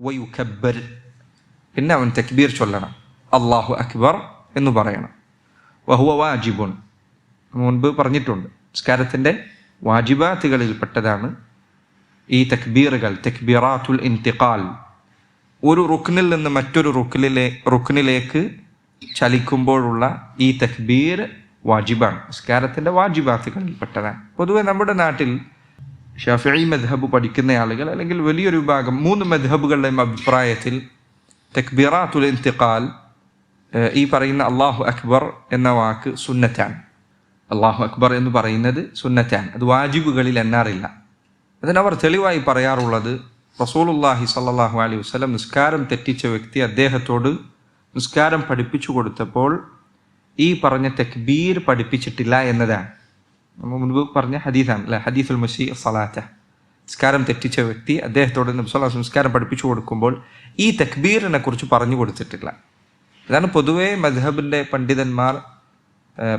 വയുക്കബ്ബർ. പിന്നെ അവൻ തക്ബീർ ചൊല്ലണം. അള്ളാഹു അക്ബർ എന്ന് പറയണം. വഹുവ വാജിബുൺ മുൻപ് പറഞ്ഞിട്ടുണ്ട്. നിസ്കാരത്തിന്റെ വാജിബാത്തുകളിൽപ്പെട്ടതാണ് ഈ തക്ബീറുകൾ തക്ബീറാത്തുൽ ഇൻതിഖാൽ. ഒരു റുക്നിൽ നിന്ന് മറ്റൊരു റുക്കിലെ റുക്കിനിലേക്ക് ചലിക്കുമ്പോഴുള്ള ഈ തക്ബീർ വാജിബാണ്. നിസ്കാരത്തിന്റെ വാജിബാത്തുകളിൽപ്പെട്ടതാണ്. പൊതുവെ നമ്മുടെ നാട്ടിൽ ഷാഫി മദ്ഹബ് പഠിക്കുന്ന ആളുകൾ അല്ലെങ്കിൽ വലിയൊരു വിഭാഗം മൂന്ന് മദ്ഹബുകളുടെയും അഭിപ്രായത്തിൽ തക്ബീറാത്തുൽ ഇന്തിഖാൽ ഏഹ്, ഈ പറയുന്ന അള്ളാഹു അക്ബർ എന്ന വാക്ക് സുന്നറ്റാണ് അള്ളാഹു അക്ബർ എന്ന് പറയുന്നത് സുന്നറ്റാണ് അത് വാജിബുകളിൽ എണ്ണാറില്ല. അതിനവർ തെളിവായി പറയാറുള്ളത് റസൂലുല്ലാഹി സല്ലാഹു അലൈഹി വസ്ലം നിസ്കാരം തെറ്റിച്ച വ്യക്തി അദ്ദേഹത്തോട് നിസ്കാരം പഠിപ്പിച്ചു കൊടുത്തപ്പോൾ ഈ പറഞ്ഞ തക്ബീർ പഠിപ്പിച്ചിട്ടില്ല എന്നതാണ്. നമ്മൾ മുൻപ് പറഞ്ഞ ഹദീസാണ് അല്ലെ? ഹദീസുൽ മഷി സലാത്ത നിസ്കാരം തെറ്റിച്ച വ്യക്തി അദ്ദേഹത്തോട് നബി സംസ്കാരം പഠിപ്പിച്ചു കൊടുക്കുമ്പോൾ ഈ തക്ബീറിനെ കുറിച്ച് പറഞ്ഞു കൊടുത്തിട്ടില്ല. ഇതാണ് പൊതുവേ മദ്ഹബിന്റെ പണ്ഡിതന്മാർ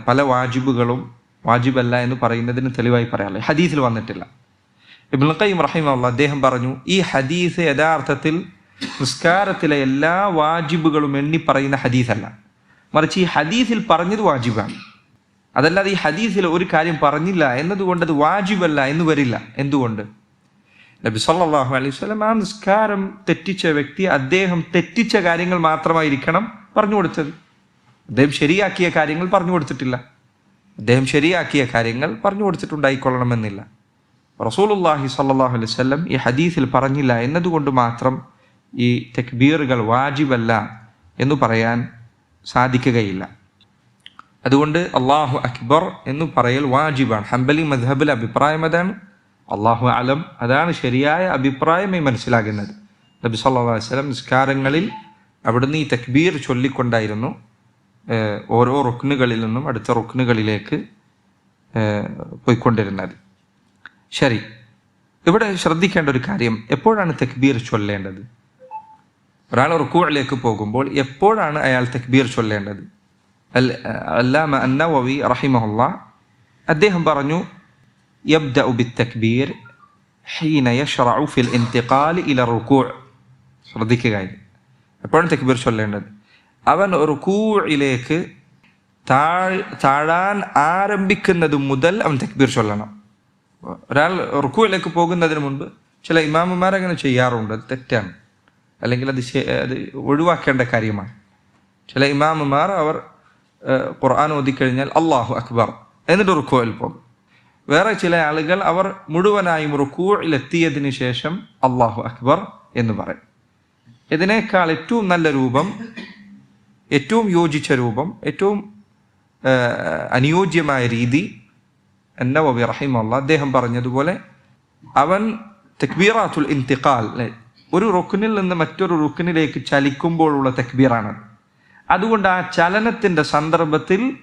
പല വാജിബുകളും വാജിബല്ല എന്ന് പറയുന്നതിന് തെളിവായി പറയാറില്ല. ഹദീസിൽ വന്നിട്ടില്ല. ഇബ്നുൽ ഖയ്യിം റഹിമഹുള്ള അദ്ദേഹം പറഞ്ഞു ഈ ഹദീസ് യഥാർത്ഥത്തിൽ നിസ്കാരത്തിലെ എല്ലാ വാജിബുകളും എണ്ണി പറയുന്ന ഹദീസല്ല. മറിച്ച് ഈ ഹദീസിൽ പറഞ്ഞത് വാജിബാണ്. അതല്ലാതെ ഈ ഹദീസിൽ ഒരു കാര്യം പറഞ്ഞില്ല എന്നതുകൊണ്ട് അത് വാജിബല്ല എന്ന് വരില്ല. എന്തുകൊണ്ട്? നബി സല്ലല്ലാഹു അലൈഹി വസല്ലം ആ നിസ്കാരം തെറ്റിച്ച വ്യക്തി അദ്ദേഹം തെറ്റിച്ച കാര്യങ്ങൾ മാത്രമായിരിക്കണം പറഞ്ഞു കൊടുത്തത്. അദ്ദേഹം ശരിയാക്കിയ കാര്യങ്ങൾ പറഞ്ഞു കൊടുത്തിട്ടില്ല. അദ്ദേഹം ശരിയാക്കിയ കാര്യങ്ങൾ പറഞ്ഞു കൊടുത്തിട്ടുണ്ടായിക്കൊള്ളണമെന്നില്ല. റസൂലുള്ളാഹി സല്ലല്ലാഹു അലൈഹി വസല്ലം ഈ ഹദീസിൽ പറഞ്ഞില്ല എന്നതുകൊണ്ട് മാത്രം ഈ തക്ബീറുകൾ വാജിബല്ല എന്ന് പറയാൻ സാധിക്കുകയില്ല. അതുകൊണ്ട് അള്ളാഹു അക്ബർ എന്ന് പറയൽ വാജിബാണ്. ഹംബലി മദ്ഹബിൽ അഭിപ്രായം അതാണ്. അള്ളാഹു അലം അതാണ് ശരിയായ അഭിപ്രായമായി മനസ്സിലാകുന്നത്. നബി സല്ലാ വസ്ലം നിസ്കാരങ്ങളിൽ അവിടുന്ന് ഈ തക്ബീർ ചൊല്ലിക്കൊണ്ടായിരുന്നു. ഓരോ റുക്നുകളിൽ നിന്നും അടുത്ത റുക്നുകളിലേക്ക് പോയിക്കൊണ്ടിരുന്നത്. ശരി. ഇവിടെ ശ്രദ്ധിക്കേണ്ട ഒരു കാര്യം എപ്പോഴാണ് തക്ബീർ ചൊല്ലേണ്ടത്? ഒരാൾ റുക്കുകളിലേക്ക് പോകുമ്പോൾ എപ്പോഴാണ് അയാൾ തക്ബീർ ചൊല്ലേണ്ടത്? അല്ലാമ അന്നവവി റഹിമഹുല്ല. അദ്ദേഹം പറഞ്ഞു യബ്ദ ഉബിത് തക്ബീർ ഹീന യഷ്റഉ ഫിൽ ഇൻതിഖാൽ ഇല റുക്കൂ ശ്രദ്ധിക്കുക എപ്പോഴും തക്ബീർ ചൊല്ലേണ്ടത്. അവൻ റുക്കൂയിലേക്ക് താഴ് താഴാൻ ആരംഭിക്കുന്നത് മുതൽ അവൻ തക്ബീർ ചൊല്ലണം. ഒരാൾ റുക്കുവിലേക്ക് പോകുന്നതിന് മുൻപ് ചില ഇമാമുമാർ അങ്ങനെ ചെയ്യാറുണ്ട്. അത് തെറ്റാണ്. അല്ലെങ്കിൽ അത് അത് ഒഴിവാക്കേണ്ട കാര്യമാണ്. ചില ഇമാമുമാർ അവർ ഖുർആൻ ഓതിക്കഴിഞ്ഞാൽ അള്ളാഹു അക്ബർ. എന്നിട്ട് റുക്കുവിൽ പോകും. വേറെ ചില ആളുകൾ അവർ മുഴുവനായും റുക്കുവിലെത്തിയതിനു ശേഷം അള്ളാഹു അക്ബർ എന്ന് പറയും. ഇതിനേക്കാൾ ഏറ്റവും നല്ല രൂപം ഏറ്റവും യോജിച്ച രൂപം ഏറ്റവും അനുയോജ്യമായ രീതി എന്നവബി റഹിമല്ല അദ്ദേഹം പറഞ്ഞതുപോലെ അവൻ തക്ബീറാത്തുൽ ഇന്തിഖാൽ ഒരു റുക്കിനിൽ നിന്ന് മറ്റൊരു റുക്കിനിലേക്ക് ചലിക്കുമ്പോഴുള്ള തക്ബീറാണ് അതുകൊണ്ട് ആ ചലനത്തിന്റെ സന്ദർഭത്തിൽ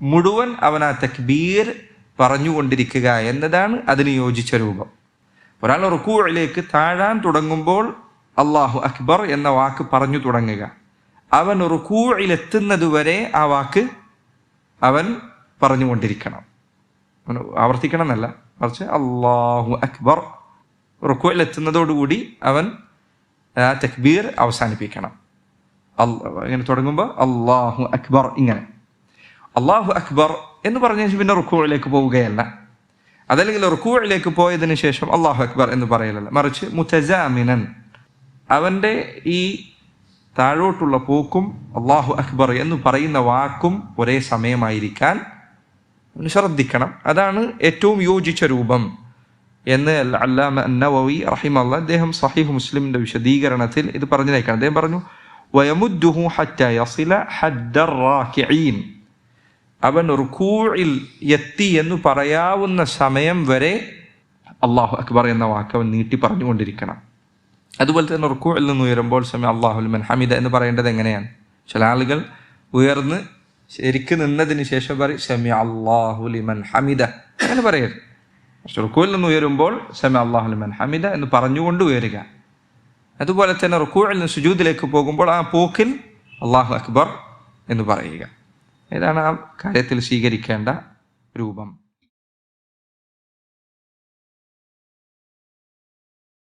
മുഴുവൻ അവൻ ആ തക്ബീർ പറഞ്ഞുകൊണ്ടിരിക്കുക എന്നതാണ് അതിന് യോജിച്ച രൂപം. ഒരാൾ റുക്കൂഴിലേക്ക് താഴാൻ തുടങ്ങുമ്പോൾ അള്ളാഹു അക്ബർ എന്ന വാക്ക് പറഞ്ഞു തുടങ്ങുക. അവൻ റുക്കൂഴിലെത്തുന്നത് വരെ ആ വാക്ക് അവൻ പറഞ്ഞുകൊണ്ടിരിക്കണം. ആവർത്തിക്കണം എന്നല്ല മറിച്ച് അള്ളാഹു അക്ബർ റുക്കുവിലെത്തുന്നതോടുകൂടി അവൻ ആ തക്ബീർ അവസാനിപ്പിക്കണം. ഇങ്ങനെ തുടങ്ങുമ്പോൾ അള്ളാഹു അക്ബർ ഇങ്ങനെ. അള്ളാഹു അക്ബർ എന്ന് പറഞ്ഞ ശേഷം പിന്നെ റുക്കുവിലേക്ക് പോവുകയല്ല. അതല്ലെങ്കിൽ റുക്കുവിലേക്ക് പോയതിനു ശേഷം അള്ളാഹു അക്ബർ എന്ന് പറയലല്ല. മറിച്ച് മുത്തജാമിനൻ അവന്റെ ഈ താഴോട്ടുള്ള പോക്കും അള്ളാഹു അക്ബർ എന്ന് പറയുന്ന വാക്കും ഒരേ സമയമായിരിക്കാൻ ശ്രദ്ധിക്കണം. അതാണ് ഏറ്റവും യോജിച്ച രൂപം. എന്ന് അല്ലാമ നവവി റഹിമല്ല അദ്ദേഹം സഹീഹ് മുസ്ലിമിന്റെ വിശദീകരണത്തിൽ ഇത് പറഞ്ഞേക്കാണ് അദ്ദേഹം പറഞ്ഞു വയമുദ്ദുഹു ഹറ്റ യസില حد الراكعين അവൻ റുക്കൂഴിൽ എത്തി എന്ന് പറയാവുന്ന സമയം വരെ അള്ളാഹു അക്ബർ എന്ന വാക്ക് അവൻ നീട്ടി പറഞ്ഞുകൊണ്ടിരിക്കണം. അതുപോലെ തന്നെ റുക്കൂഴിൽ നിന്ന് ഉയരുമ്പോൾ സമയം അള്ളാഹുൽ ഹമിദ എന്ന് പറയേണ്ടത് എങ്ങനെയാണ്? ചില ആളുകൾ ഉയർന്ന് ശരിക്ക് നിന്നതിന് ശേഷം പറയും സമി അള്ളാഹുലിമൻ ഹമിദ. എന്ന് പറയരുത്. റുക്കൂയിൽ നിന്ന് ഉയരുമ്പോൾ സമി അള്ളാഹുലിമൻ ഹമിദ എന്ന് പറഞ്ഞുകൊണ്ട് ഉയരുക. അതുപോലെ തന്നെ റുക്കൂഴിൽ നിന്ന് സുജൂദിലേക്ക് പോകുമ്പോൾ ആ പോക്കിൽ അള്ളാഹു അക്ബർ എന്ന് പറയുക. ഇതാണ് ആ കാര്യത്തിൽ സ്വീകരിക്കേണ്ട രൂപം.